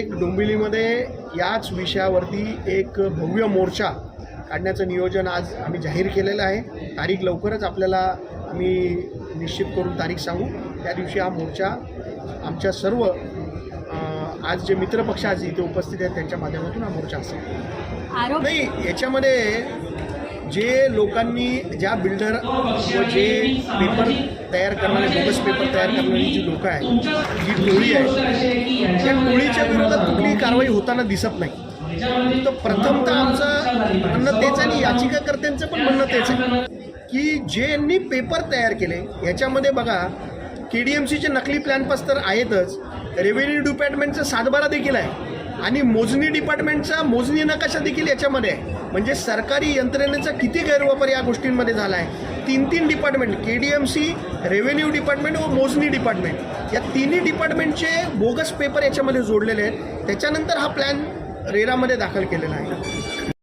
एक डोंबिवलीमध्ये याच विषयावरती एक भव्य मोर्चा काढण्याचं नियोजन आज आम्ही जाहीर केलेलं आहे. तारीख लवकरच आपल्याला आम्ही निश्चित करून तारीख सांगू. त्या दिवशी हा मोर्चा आमच्या सर्व आज जे मित्रपक्ष आज इथे उपस्थित आहेत त्यांच्या माध्यमातून हा मोर्चा असेल. नाही याच्यामध्ये जे लोकांनी ज्या बिल्डर जे पेपर तयार करणारे बोगस पेपर तयार करणारी जी लोकं आहेत जी टोळी आहे त्या विरोधात कुठलीही कारवाई होताना दिसत नाही. तर प्रथमतः आमचं म्हणणं तेच आणि याचिकाकर्त्यांचं पण म्हणणं तेच आहे. की जे यांनी पेपर तयार केले याच्यामध्ये बघा के डी एम सीचे नकली प्लॅन पास तर आहेतच. रेव्हेन्यू डिपार्टमेंटचा सातबारा देखील आहे. आणि मोजणी डिपार्टमेंटचा मोजणी नकाशा देखील याच्यामध्ये आहे. म्हणजे सरकारी यंत्रणेचा किती गैरवापर या गोष्टींमध्ये झाला आहे तीन तीन department K D M C revenue department व मोजणी डिपार्टमेंट. या तिन्ही डिपार्टमेंटचे बोगस पेपर याच्यामध्ये जोडलेले आहेत. त्याच्यानंतर हा प्लॅन रेरामध्ये दाखल केलेला आहे.